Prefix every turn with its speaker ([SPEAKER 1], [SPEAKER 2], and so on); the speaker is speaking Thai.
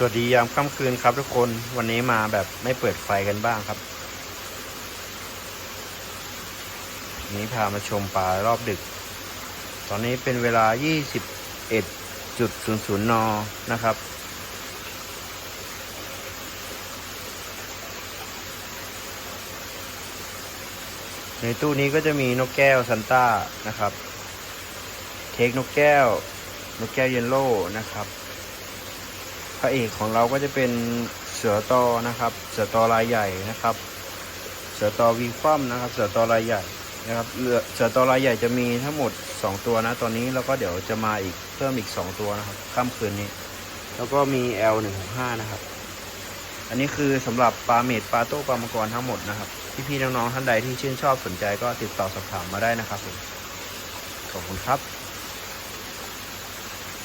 [SPEAKER 1] สวัสดียามค่ำคืนครับทุกคนวันนี้มาแบบไม่เปิดไฟกันบ้างครับ นี้พามาชมปลารอบดึก ตอนนี้เป็นเวลา 21.00 น นะครับ ในตู้นี้ก็จะมีนกแก้วซันต้านะครับ เค้กนกแก้ว นกแก้วเยลโล่นะครับ พระเอกของเราก็จะเป็นเสือตอนะครับ เสือตอลายใหญ่นะครับ เสือตอวีคว่ำนะครับ เสือตอลายใหญ่นะครับเรือเสือตอลายใหญ่จะมีทั้งหมด 2 ตัวนะ ตอนนี้แล้วก็เดี๋ยวจะมาอีกเพิ่มอีก 2 ตัวนะครับค่ำคืนนี้ แล้วก็มี L165 นะครับ อันนี้คือสำหรับปลาเมดปลาโต้ปลามังกรทั้งหมดนะครับ พี่ๆน้องๆท่านใดที่ชื่นชอบสนใจก็ติดต่อสอบถามมาได้นะครับผมขอบคุณครับ